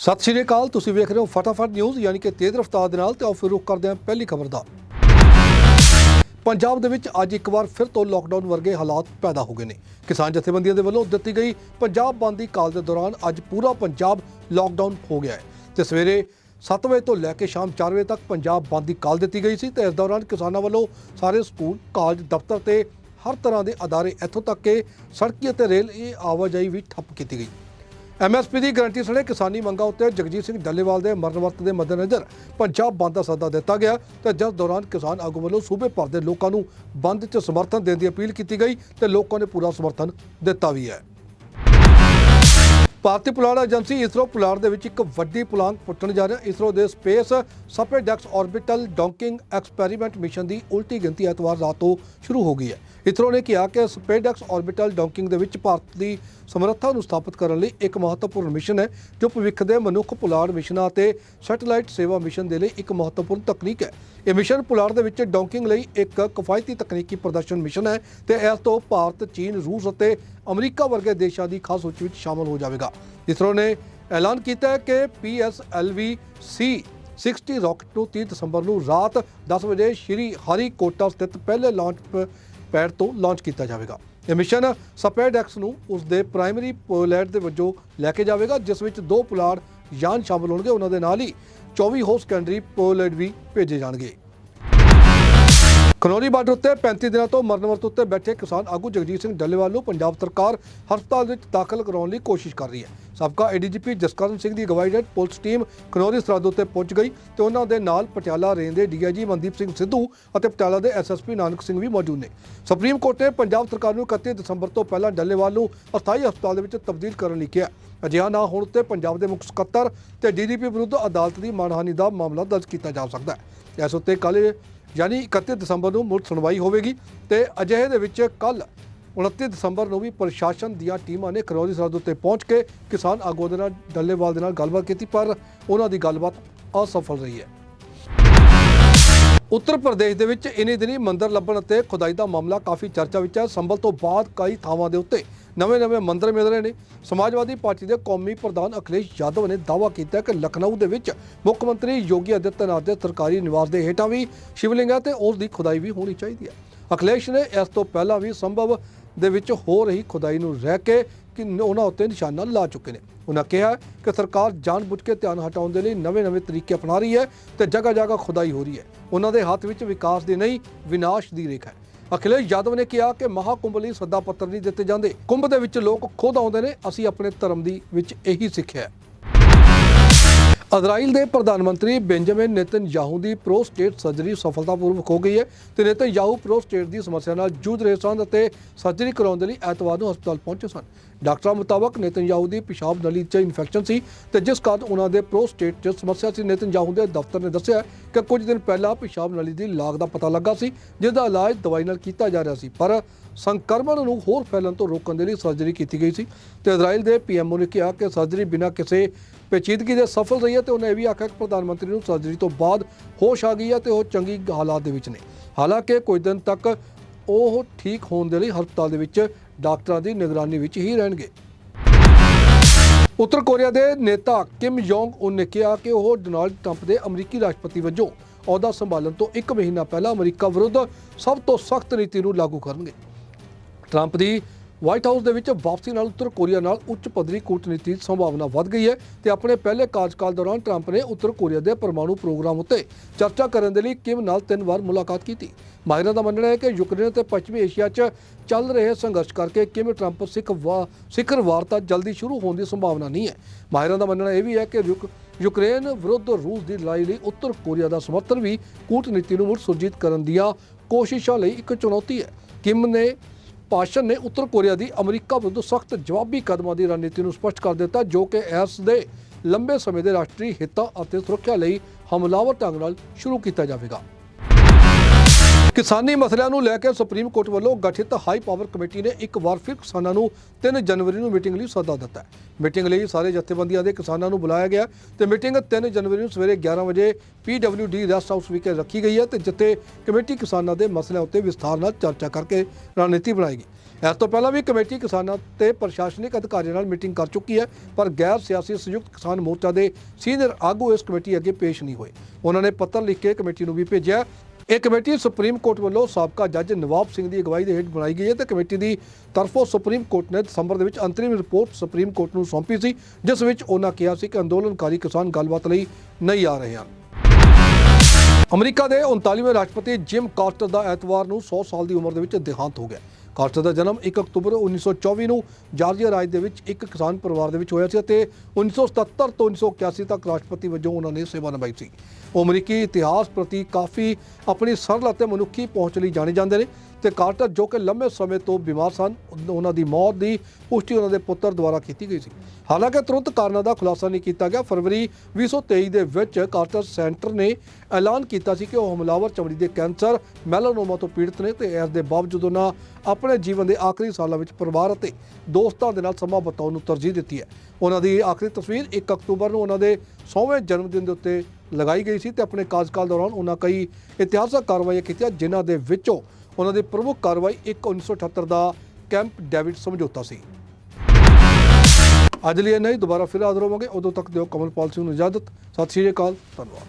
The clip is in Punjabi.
ਸਤਿ ਸ਼੍ਰੀ ਅਕਾਲ, ਤੁਸੀਂ ਵੇਖ ਰਹੇ ਹੋ ਫਟਾਫਟ ਨਿਊਜ਼, ਯਾਨੀ ਕਿ ਤੇਜ਼ ਰਫ਼ਤਾਰ ਦੇ ਨਾਲ ਤੇ ਆਓ ਫਿਰ ਰੁਕ ਕਰਦੇ ਹਾਂ ਪਹਿਲੀ ਖਬਰ ਦਾ। ਪੰਜਾਬ ਦੇ ਵਿੱਚ ਅੱਜ ਇੱਕ ਵਾਰ ਫਿਰ ਤੋਂ ਲੋਕਡਾਊਨ ਵਰਗੇ ਹਾਲਾਤ ਪੈਦਾ ਹੋ ਗਏ ਨੇ। ਕਿਸਾਨ ਜਥੇਬੰਦੀਆਂ ਦੇ ਵੱਲੋਂ ਦਿੱਤੀ ਗਈ ਪੰਜਾਬ ਬੰਦ ਦੀ ਕਾਲ ਦੇ ਦੌਰਾਨ ਅੱਜ ਪੂਰਾ ਪੰਜਾਬ ਲੋਕਡਾਊਨ ਹੋ ਗਿਆ ਹੈ। ਤੇ ਸਵੇਰੇ 7 ਵਜੇ ਤੋਂ ਲੈ ਕੇ ਸ਼ਾਮ 4 ਵਜੇ ਤੱਕ ਪੰਜਾਬ ਬੰਦ ਦੀ ਕਾਲ ਦਿੱਤੀ ਗਈ ਸੀ ਤੇ ਇਸ ਦੌਰਾਨ ਕਿਸਾਨਾਂ ਵੱਲੋਂ ਸਾਰੇ ਸਕੂਲ, ਕਾਲਜ, ਦਫ਼ਤਰ ਤੇ ਹਰ ਤਰ੍ਹਾਂ ਦੇ ਅਦਾਰੇ ਇੱਥੋਂ ਤੱਕ ਕਿ ਸੜਕੀ ਅਤੇ ਰੇਲ ਇਹ ਆਵਾਜਾਈ ਵੀ ਠੱਪ ਕੀਤੀ ਗਈ। ਐਮਐਸਪੀ ਦੀ ਗਾਰੰਟੀ ਸਣੇ ਕਿਸਾਨੀ ਮੰਗਾਂ ਉੱਤੇ ਜਗਜੀਤ ਸਿੰਘ ਡੱਲੇਵਾਲ ਦੇ ਮਰਨ ਵਰਤ ਦੇ ਮੱਦੇਨਜ਼ਰ ਪੰਜਾਬ ਬੰਦ ਦਾ ਸੱਦਾ ਦਿੱਤਾ ਗਿਆ ਤੇ ਜਿਸ ਦੌਰਾਨ ਕਿਸਾਨ ਆਗੂ ਵੱਲੋਂ ਸੂਬੇ ਭਰ ਦੇ ਲੋਕਾਂ ਨੂੰ ਬੰਦ 'ਚ ਸਮਰਥਨ ਦੇਣ ਦੀ ਅਪੀਲ ਕੀਤੀ ਗਈ ਤੇ ਲੋਕਾਂ ਨੇ ਪੂਰਾ ਸਮਰਥਨ ਦਿੱਤਾ ਵੀ ਹੈ। ਭਾਰਤੀ ਪੁਲਾੜ ਏਜੰਸੀ ਇਸਰੋ ਪੁਲਾੜ ਦੇ ਵਿੱਚ ਇੱਕ ਵੱਡੀ ਪੁਲਾਂਗ ਪੁੱਟਣ ਜਾ ਰਿਹਾ। ਇਸਰੋ ਦੇ space SpaDeX orbital docking experiment mission ਦੀ ਉਲਟੀ ਗਿਣਤੀ ਐਤਵਾਰ ਰਾਤ ਤੋਂ ਸ਼ੁਰੂ ਹੋ ਗਈ ਹੈ। ਇਸਰੋ ਨੇ ਕਿਹਾ ਕਿ ਸਪੇਡੈਕਸ ਆਰਬਿਟਲ ਡੌਂਕਿੰਗ ਦੇ ਵਿੱਚ ਭਾਰਤ ਦੀ ਸਮਰੱਥਾ ਨੂੰ ਸਥਾਪਿਤ ਕਰਨ ਲਈ ਇੱਕ ਮਹੱਤਵਪੂਰਨ ਮਿਸ਼ਨ ਹੈ, ਜੋ ਭਵਿੱਖ ਦੇ ਮਨੁੱਖ ਪੁਲਾੜ ਮਿਸ਼ਨਾਂ ਅਤੇ ਸੈਟੇਲਾਈਟ ਸੇਵਾ ਮਿਸ਼ਨ ਦੇ ਲਈ ਇੱਕ ਮਹੱਤਵਪੂਰਨ ਤਕਨੀਕ ਹੈ। ਇਹ ਮਿਸ਼ਨ ਪੁਲਾੜ ਦੇ ਵਿੱਚ ਡੌਂਕਿੰਗ ਲਈ ਇੱਕ ਕਿਫਾਇਤੀ ਤਕਨੀਕੀ ਪ੍ਰਦਰਸ਼ਨ ਮਿਸ਼ਨ ਹੈ ਤੇ ਇਸ ਤੋਂ ਭਾਰਤ, ਚੀਨ, ਰੂਸ ਅਤੇ ਅਮਰੀਕਾ ਵਰਗੇ ਦੇਸ਼ਾਂ ਦੀ ਖਾਸ ਸੂਚੀ ਵਿੱਚ ਸ਼ਾਮਲ ਹੋ ਜਾਵੇਗਾ। ਇਸਰੋ ਨੇ ਐਲਾਨ ਕੀਤਾ ਹੈ ਕਿ PSLV ਸੀ 60 ਰਾਕਟ ਨੂੰ 30 ਦਸੰਬਰ ਨੂੰ ਰਾਤ 10 ਵਜੇ ਸ਼੍ਰੀ ਹਰੀਕੋਟਾ ਸਥਿਤ ਪਹਿਲੇ ਲਾਂਚ ਪ- ਪੈਡ ਤੋਂ ਲਾਂਚ ਕੀਤਾ ਜਾਵੇਗਾ। ਇਹ ਮਿਸ਼ਨ ਸਪੇਡਐਕਸ ਨੂੰ ਉਸ ਦੇ ਪ੍ਰਾਇਮਰੀ ਪੋਲੈਟ ਦੇ ਵਜੋਂ ਲੈ ਕੇ ਜਾਵੇਗਾ, ਜਿਸ ਵਿੱਚ ਦੋ ਪੁਲਾੜ ਯਾਨ ਸ਼ਾਮਲ ਹੋਣਗੇ। ਉਹਨਾਂ ਦੇ ਨਾਲ ਹੀ 24 ਹੋਰ ਸੈਕੰਡਰੀ ਪੋਲੈਟ ਵੀ ਭੇਜੇ ਜਾਣਗੇ। ਖਨੌਰੀ ਬਾਰਡਰ ਉੱਤੇ 35 ਦਿਨਾਂ ਤੋਂ ਮਰਨ ਵਰਤ ਉੱਤੇ ਬੈਠੇ ਕਿਸਾਨ ਆਗੂ ਜਗਜੀਤ ਸਿੰਘ ਡੱਲੇਵਾਲ ਨੂੰ ਪੰਜਾਬ ਸਰਕਾਰ ਹਸਪਤਾਲ ਵਿੱਚ ਦਾਖਲ ਕਰਾਉਣ ਲਈ ਕੋਸ਼ਿਸ਼ ਕਰ ਰਹੀ ਹੈ। ਸਾਬਕਾ ਏਡੀਜੀਪੀ ਜਸਕਰਨ ਸਿੰਘ ਦੀ ਅਗਵਾਈ ਹੇਠ ਪੁਲਿਸ ਟੀਮ ਖਨੌਰੀ ਸਰਹੱਦ ਉੱਤੇ ਪਹੁੰਚ ਗਈ ਤੇ ਉਹਨਾਂ ਦੇ ਨਾਲ ਪਟਿਆਲਾ ਰੇਂਜ ਦੇ ਡੀਆਈਜੀ ਮਨਦੀਪ ਸਿੰਘ ਸਿੱਧੂ ਅਤੇ ਪਟਿਆਲਾ ਦੇ ਐਸਐਸਪੀ ਨਾਨਕ ਸਿੰਘ ਵੀ ਮੌਜੂਦ ਨੇ। ਸੁਪਰੀਮ ਕੋਰਟ ਨੇ ਪੰਜਾਬ ਸਰਕਾਰ ਨੂੰ 31 ਦਸੰਬਰ ਤੋਂ ਪਹਿਲਾਂ ਡੱਲੇਵਾਲ ਨੂੰ ਅਸਥਾਈ ਹਸਪਤਾਲ ਦੇ ਵਿੱਚ ਤਬਦੀਲ ਕਰਨ ਲਈ ਕਿਹਾ। ਅਜਿਹਾ ਨਾ ਹੋਣ ਤੇ ਪੰਜਾਬ ਦੇ ਮੁੱਖ ਸਕੱਤਰ ਤੇ ਡੀਡੀਪੀ ਵਿਰੁੱਧ ਅਦਾਲਤ ਦੀ ਮਾਨਹਾਨੀ ਦਾ ਮਾਮਲਾ ਦਰਜ ਕੀਤਾ ਜਾ ਸਕਦਾ ਹੈ। ਇਸ ਉੱਤੇ ਕੱਲ੍ਹ ਯਾਨੀ 31 ਦਸੰਬਰ ਨੂੰ ਮੁੜ ਸੁਣਵਾਈ ਹੋਵੇਗੀ ਤੇ ਅਜਿਹੇ ਦੇ ਵਿੱਚ ਕੱਲ 29 ਦਸੰਬਰ ਨੂੰ ਵੀ ਪ੍ਰਸ਼ਾਸਨ ਦੀਆਂ ਟੀਮਾਂ ਨੇ ਖਰੋਦੀ ਸਰਹੱਦ ਉੱਤੇ ਪਹੁੰਚ ਕੇ ਕਿਸਾਨ ਆਗੂਆਂ ਦੇ ਨਾਲ, ਡੱਲੇਵਾਲ ਦੇ ਨਾਲ ਗੱਲਬਾਤ ਕੀਤੀ, ਪਰ ਉਹਨਾਂ ਦੀ ਗੱਲਬਾਤ ਅਸਫਲ ਰਹੀ ਹੈ। ਉੱਤਰ ਪ੍ਰਦੇਸ਼ ਦੇ ਵਿੱਚ ਇਨੀ ਦਿਨੀ ਮੰਦਰ ਲੱਭਣ ਅਤੇ ਖੁਦਾਈ ਦਾ ਮਾਮਲਾ ਕਾਫੀ ਚਰਚਾ ਵਿੱਚ ਹੈ। ਸੰਭਲ ਤੋਂ ਬਾਅਦ ਕਈ ਥਾਵਾਂ ਦੇ ਉੱਤੇ ਨਵੇਂ-ਨਵੇਂ ਮੰਦਰ ਮਿਲ ਰਹੇ ਨੇ। ਸਮਾਜਵਾਦੀ ਪਾਰਟੀ ਦੇ ਕੌਮੀ ਪ੍ਰਧਾਨ ਅਖਿਲੇਸ਼ ਯਾਦਵ ਨੇ ਦਾਅਵਾ ਕੀਤਾ ਕਿ ਲਖਨਊ ਦੇ ਵਿੱਚ ਮੁੱਖ ਮੰਤਰੀ ਯੋਗੀ ਆਦਿੱਤਿਆਨਾਥ ਦੇ ਸਰਕਾਰੀ ਨਿਵਾਸ ਦੇ ਹੇਠਾਂ ਵੀ ਸ਼ਿਵਲਿੰਗ ਹੈ ਤੇ ਉਸ ਦੀ ਖੁਦਾਈ ਵੀ ਹੋਣੀ ਚਾਹੀਦੀ ਹੈ। ਅਖਿਲੇਸ਼ ਨੇ ਇਸ ਤੋਂ ਪਹਿਲਾਂ ਵੀ ਸੰਭਵ ਦੇ ਵਿੱਚ ਹੋ ਰਹੀ ਖੁਦਾਈ ਨੂੰ ਰਹਿ ਕੇ ਕਿ ਉਹਨਾਂ ਉੱਤੇ ਨਿਸ਼ਾਨਾ ਲਾ ਚੁੱਕੇ ਨੇ। ਉਹਨਾਂ ਕਿਹਾ ਕਿ ਸਰਕਾਰ ਜਾਣਬੁੱਝ ਕੇ ਧਿਆਨ ਹਟਾਉਣ ਦੇ ਲਈ ਨਵੇਂ-ਨਵੇਂ ਤਰੀਕੇ ਅਪਣਾ ਰਹੀ ਹੈ ਤੇ ਜਗ੍ਹਾ-ਜਗ੍ਹਾ ਖੁਦਾਈ ਹੋ ਰਹੀ ਹੈ। ਉਹਨਾਂ ਦੇ ਹੱਥ ਵਿੱਚ ਵਿਕਾਸ ਦੀ ਨਹੀਂ, ਵਿਨਾਸ਼ ਦੀ ਰੇਖਾ ਹੈ। ਅਖਿਲੇਸ਼ ਯਾਦਵ ਨੇ ਕਿਹਾ ਕਿ ਮਹਾਕੁੰਭ ਲਈ ਸੱਦਾ ਪੱਤਰ ਨਹੀਂ ਦਿੱਤੇ ਜਾਂਦੇ। ਕੁੰਭ ਦੇ ਵਿੱਚ ਲੋਕ ਖੁਦ ਆਉਂਦੇ ਨੇ। ਅਸੀਂ ਆਪਣੇ ਧਰਮ ਦੀ ਵਿੱਚ ਇਹੀ ਸਿੱਖਿਆ ਹੈ। ਇਜ਼ਰਾਈਲ ਦੇ ਪ੍ਰਧਾਨ ਮੰਤਰੀ ਬੈਂਜਾਮਿਨ ਨੇਤਨਯਾਹੂ ਦੀ ਪ੍ਰੋਸਟੇਟ ਸਰਜਰੀ ਸਫਲਤਾਪੂਰਵਕ ਹੋ ਗਈ ਹੈ ਤੇ ਨੇਤਨਯਾਹੂ ਪ੍ਰੋਸਟੇਟ ਦੀ ਸਮੱਸਿਆ ਨਾਲ ਜੂਝ ਰਹੇ ਸਨ ਅਤੇ ਸਰਜਰੀ ਕਰਾਉਣ ਦੇ ਲਈ ਐਤਵਾਰ ਨੂੰ ਹਸਪਤਾਲ ਪਹੁੰਚੇ ਸਨ। ਡਾਕਟਰਾਂ ਮੁਤਾਬਕ ਨੇਤਨਯਾਹੂ ਦੀ ਪਿਸ਼ਾਬ ਨਲੀ 'ਚ ਇਨਫੈਕਸ਼ਨ ਸੀ ਤੇ ਜਿਸ ਕਾਰਨ ਉਹਨਾਂ ਦੇ ਪ੍ਰੋਸਟੇਟ 'ਚ ਸਮੱਸਿਆ ਸੀ। ਨੇਤਨਯਾਹੂ ਦੇ ਦਫ਼ਤਰ ਨੇ ਦੱਸਿਆ ਕਿ ਕੁਝ ਦਿਨ ਪਹਿਲਾਂ ਪਿਸ਼ਾਬ ਨਲੀ ਦੀ ਲਾਗ ਦਾ ਪਤਾ ਲੱਗਾ ਸੀ, ਜਿਸ ਦਾ ਇਲਾਜ ਦਵਾਈ ਨਾਲ ਕੀਤਾ ਜਾ ਰਿਹਾ ਸੀ, ਪਰ ਸੰਕਰਮਣ ਨੂੰ ਹੋਰ ਫੈਲਣ ਤੋਂ ਰੋਕਣ ਦੇ ਲਈ ਸਰਜਰੀ ਕੀਤੀ ਗਈ ਸੀ। ਤੇ ਇਜ਼ਰਾਈਲ ਦੇ ਪੀਐਮਓ ਨੇ ਕਿਹਾ ਕਿ ਸਰਜਰੀ ਬਿਨਾਂ ਕਿਸੇ ਪੇਚੀਦਗੀ ਦੇ ਸਫਲ ਰਹੀ ਹੈ ਤੇ ਉਹਨੇ ਇਹ ਵੀ ਆਖਿਆ ਕਿ ਪ੍ਰਧਾਨ ਮੰਤਰੀ ਨੂੰ ਸਰਜਰੀ ਤੋਂ ਬਾਅਦ ਹੋਸ਼ ਆ ਗਈ ਹੈ ਤੇ ਉਹ ਚੰਗੀ ਹਾਲਾਤ ਦੇ ਵਿੱਚ ਨੇ। ਹਾਲਾਂਕਿ ਕੁਝ ਦਿਨ ਤੱਕ ਉਹ ਠੀਕ ਹੋਣ ਦੇ ਲਈ ਹਸਪਤਾਲ ਦੇ ਵਿੱਚ ਡਾਕਟਰਾਂ ਦੀ ਨਿਗਰਾਨੀ ਵਿੱਚ ਹੀ ਰਹਿਣਗੇ। ਉੱਤਰ ਕੋਰੀਆ ਦੇ ਨੇਤਾ ਕਿਮ ਯੋਂਗ ਉਨ ਨੇ ਕਿਹਾ ਕਿ ਉਹ ਡੋਨਾਲਡ ਟਰੰਪ ਦੇ ਅਮਰੀਕੀ ਰਾਸ਼ਟਰਪਤੀ ਵਜੋਂ ਅਹੁਦਾ ਸੰਭਾਲਣ ਤੋਂ ਇੱਕ ਮਹੀਨਾ ਪਹਿਲਾਂ ਅਮਰੀਕਾ ਵਿਰੁੱਧ ਸਭ ਤੋਂ ਸਖਤ ਨੀਤੀ ਨੂੰ ਲਾਗੂ ਕਰਨਗੇ। ਟਰੰਪ ਦੀ ਵਾਈਟ ਹਾਊਸ ਦੇ ਵਿੱਚ ਵਾਪਸੀ ਨਾਲ ਉੱਤਰ ਕੋਰੀਆ ਨਾਲ ਉੱਚ ਪੱਧਰੀ ਕੂਟਨੀਤੀ ਦੀ ਸੰਭਾਵਨਾ ਵੱਧ ਗਈ ਹੈ ਤੇ ਆਪਣੇ ਪਹਿਲੇ ਕਾਰਜਕਾਲ ਦੌਰਾਨ ਟਰੰਪ ਨੇ ਉੱਤਰ ਕੋਰੀਆ ਦੇ ਪਰਮਾਣੂ ਪ੍ਰੋਗਰਾਮ ਉੱਤੇ ਚਰਚਾ ਕਰਨ ਦੇ ਲਈ ਕਿਮ ਨਾਲ ਤਿੰਨ ਵਾਰ ਮੁਲਾਕਾਤ ਕੀਤੀ। ਮਾਹਿਰਾਂ ਦਾ ਮੰਨਣਾ ਹੈ ਕਿ ਯੂਕਰੇਨ ਅਤੇ ਪੱਛਮੀ ਏਸ਼ੀਆ 'ਚ ਚੱਲ ਰਹੇ ਸੰਘਰਸ਼ ਕਰਕੇ ਕਿਮ ਟਰੰਪ ਸਿੱਖ ਵਾ, ਸਿਖਰ ਵਾਰਤਾ ਜਲਦੀ ਸ਼ੁਰੂ ਹੋਣ ਦੀ ਸੰਭਾਵਨਾ ਨਹੀਂ ਹੈ। ਮਾਹਿਰਾਂ ਦਾ ਮੰਨਣਾ ਇਹ ਵੀ ਹੈ ਕਿ ਯੂਕ- ਯੂਕਰੇਨ ਵਿਰੁੱਧ ਰੂਸ ਦੀ ਲੜਾਈ ਲਈ ਉੱਤਰ ਕੋਰੀਆ ਦਾ ਸਮਰਥਨ ਵੀ ਕੂਟਨੀਤੀ ਨੂੰ ਮੁੜ ਸੁਰਜੀਤ ਕਰਨ ਦੀਆਂ ਕੋਸ਼ਿਸ਼ਾਂ ਲਈ ਇੱਕ ਚੁਣੌਤੀ ਹੈ। ਕਿਮ ਨੇ ਭਾਸ਼ਣ ਨੇ ਉੱਤਰ ਕੋਰੀਆ ਦੀ ਅਮਰੀਕਾ ਵਿਰੁੱਧ ਸਖਤ ਜਵਾਬੀ ਕਦਮਾਂ ਦੀ ਰਣਨੀਤੀ ਨੂੰ ਸਪਸ਼ਟ ਕਰ ਦਿੱਤਾ, ਜੋ ਕਿ ਇਸ ਦੇ ਲੰਬੇ ਸਮੇਂ ਦੇ ਰਾਸ਼ਟਰੀ ਹਿੱਤਾਂ ਅਤੇ ਸੁਰੱਖਿਆ ਲਈ ਹਮਲਾਵਰ ਢੰਗ ਨਾਲ ਸ਼ੁਰੂ ਕੀਤਾ ਜਾਵੇਗਾ। ਕਿਸਾਨੀ ਮਸਲਿਆਂ ਨੂੰ ਲੈ ਕੇ ਸੁਪਰੀਮ ਕੋਰਟ ਵੱਲੋਂ ਗਠਿਤ ਹਾਈ ਪਾਵਰ ਕਮੇਟੀ ਨੇ ਇੱਕ ਵਾਰ ਫਿਰ ਕਿਸਾਨਾਂ ਨੂੰ 3 ਜਨਵਰੀ ਨੂੰ ਮੀਟਿੰਗ ਲਈ ਸੱਦਾ ਦਿੱਤਾ ਹੈ। ਮੀਟਿੰਗ ਲਈ ਸਾਰੇ ਜਥੇਬੰਦੀਆਂ ਦੇ ਕਿਸਾਨਾਂ ਨੂੰ ਬੁਲਾਇਆ ਗਿਆ ਤੇ ਮੀਟਿੰਗ 3 ਜਨਵਰੀ ਨੂੰ ਸਵੇਰੇ 11 ਵਜੇ PWD ਰੈਸਟ ਹਾਊਸ ਵਿਖੇ ਰੱਖੀ ਗਈ ਹੈ ਤੇ ਜਿੱਥੇ ਕਮੇਟੀ ਕਿਸਾਨਾਂ ਦੇ ਮਸਲਿਆਂ ਉੱਤੇ ਵਿਸਥਾਰ ਨਾਲ ਚਰਚਾ ਕਰਕੇ ਰਣਨੀਤੀ ਬਣਾਏਗੀ ਇਸ ਤੋਂ ਪਹਿਲਾਂ ਵੀ ਕਮੇਟੀ ਕਿਸਾਨਾਂ ਤੇ ਪ੍ਰਸ਼ਾਸਨਿਕ ਅਧਿਕਾਰੀਆਂ ਨਾਲ ਮੀਟਿੰਗ ਕਰ ਚੁੱਕੀ ਹੈ, ਪਰ ਗੈਰ ਸਿਆਸੀ ਸੰਯੁਕਤ ਕਿਸਾਨ ਮੋਰਚਾ ਦੇ ਸੀਨੀਅਰ ਆਗੂ ਇਸ ਕਮੇਟੀ ਅੱਗੇ ਪੇਸ਼ ਨਹੀਂ ਹੋਏ। ਉਹਨਾਂ ਨੇ ਪੱਤਰ ਲਿਖ ਕੇ ਕਮੇਟੀ ਨੂੰ ਵੀ ਭੇਜਿਆ ਇਹ ਕਮੇਟੀ ਸੁਪਰੀਮ ਕੋਰਟ ਵੱਲੋਂ ਸਾਬਕਾ ਜੱਜ ਨਵਾਬ ਸਿੰਘ ਦੀ ਅਗਵਾਈ ਦੇ ਹੇਠ ਬਣਾਈ ਗਈ ਹੈ ਤੇ ਕਮੇਟੀ ਦੀ ਤਰਫੋਂ ਸੁਪਰੀਮ ਕੋਰਟ ਨੇ ਦਸੰਬਰ ਦੇ ਵਿੱਚ ਅੰਤਰਿਮ ਰਿਪੋਰਟ ਸੁਪਰੀਮ ਕੋਰਟ ਨੂੰ ਸੌਂਪੀ ਸੀ, ਜਿਸ ਵਿੱਚ ਉਹਨਾਂ ਕਿਹਾ ਸੀ ਕਿ ਅੰਦੋਲਨਕਾਰੀ ਕਿਸਾਨ ਗੱਲਬਾਤ ਲਈ ਨਹੀਂ ਆ ਰਹੇ ਹਨ। ਅਮਰੀਕਾ ਦੇ 39ਵੇਂ ਰਾਸ਼ਟਰਪਤੀ ਜਿਮ ਕਾਰਟਰ ਦਾ ਐਤਵਾਰ ਨੂੰ 100 ਸਾਲ ਦੀ ਉਮਰ ਦੇ ਵਿੱਚ ਦੇਹਾਂਤ ਹੋ ਗਿਆ। ਕਾਰਟਰ ਦਾ ਜਨਮ 1 ਅਕਤੂਬਰ 1924 ਨੂੰ ਜਾਰਜੀਆ ਰਾਜ ਦੇ ਵਿੱਚ ਇੱਕ ਕਿਸਾਨ ਪਰਿਵਾਰ ਦੇ ਵਿੱਚ ਹੋਇਆ ਸੀ ਅਤੇ 1977 ਤੋਂ 1981 ਤੱਕ ਰਾਸ਼ਟਰਪਤੀ ਵਜੋਂ ਉਹਨਾਂ ਨੇ ਸੇਵਾ ਨਿਭਾਈ ਸੀ। ਉਹ ਅਮਰੀਕੀ ਇਤਿਹਾਸ ਪ੍ਰਤੀ ਕਾਫੀ ਆਪਣੀ ਸਰਲ ਅਤੇ ਮਨੁੱਖੀ ਪਹੁੰਚ ਲਈ ਜਾਣੇ ਜਾਂਦੇ ਨੇ। ਤੇ ਕਾਰਟਰ ਜੋ ਕਿ ਲੰਮੇ ਸਮੇਂ ਤੋਂ ਬਿਮਾਰ ਸਨ, ਉਹਨਾਂ ਦੀ ਮੌਤ ਦੀ ਪੁਸ਼ਟੀ ਉਹਨਾਂ ਦੇ ਪੁੱਤਰ ਦੁਆਰਾ ਕੀਤੀ ਗਈ ਸੀ। ਹਾਲਾਂਕਿ ਤੁਰੰਤ ਕਾਰਨਾਂ ਦਾ ਖੁਲਾਸਾ ਨਹੀਂ ਕੀਤਾ ਗਿਆ। ਫਰਵਰੀ 2023 ਦੇ ਵਿੱਚ ਕਾਰਟਰ ਸੈਂਟਰ ਨੇ ਐਲਾਨ ਕੀਤਾ ਸੀ ਕਿ ਉਹ ਹਮਲਾਵਰ ਚਮੜੀ ਦੇ ਕੈਂਸਰ, ਮੈਲਾਨੋਮਾ ਤੋਂ ਪੀੜਤ ਨੇ ਤੇ ਇਸ ਦੇ ਬਾਵਜੂਦ ਉਹਨਾਂ ਆਪਣੇ ਜੀਵਨ ਦੇ ਆਖਰੀ ਸਾਲਾਂ ਵਿੱਚ ਪਰਿਵਾਰ ਅਤੇ ਦੋਸਤਾਂ ਦੇ ਨਾਲ ਸਮਾਂ ਬਿਤਾਉਣ ਨੂੰ ਤਰਜੀਹ ਦਿੱਤੀ ਹੈ। ਉਹਨਾਂ ਦੀ ਆਖਰੀ ਤਸਵੀਰ 1 ਅਕਤੂਬਰ ਨੂੰ ਉਹਨਾਂ ਦੇ 100ਵੇਂ ਜਨਮ ਦਿਨ ਦੇ ਉੱਤੇ ਲਗਾਈ ਗਈ ਸੀ ਤੇ ਆਪਣੇ ਕਾਰਜਕਾਲ ਦੌਰਾਨ ਉਹਨਾਂ ਕਈ ਇਤਿਹਾਸਕ ਕਾਰਵਾਈਆਂ ਕੀਤੀਆਂ, ਜਿਨ੍ਹਾਂ ਦੇ ਵਿੱਚੋਂ ਉਹਨਾਂ ਦੀ ਪ੍ਰਮੁੱਖ ਕਾਰਵਾਈ 1 1978 ਦਾ ਕੈਂਪ ਡੇਵਿਡ ਸਮਝੌਤਾ ਸੀ। ਅੱਜ ਲਈ ਨਹੀਂ ਦੁਬਾਰਾ ਫਿਰ ਹਾਜ਼ਰ ਹੋਵਾਂਗੇ। ਉਦੋਂ ਤੱਕ ਦਿਓ ਕਮਲਪਾਲ ਸਿੰਘ ਨੂੰ ਇਜਾਜ਼ਤ। ਸਤਿ ਸ਼੍ਰੀ ਅਕਾਲ, ਧੰਨਵਾਦ।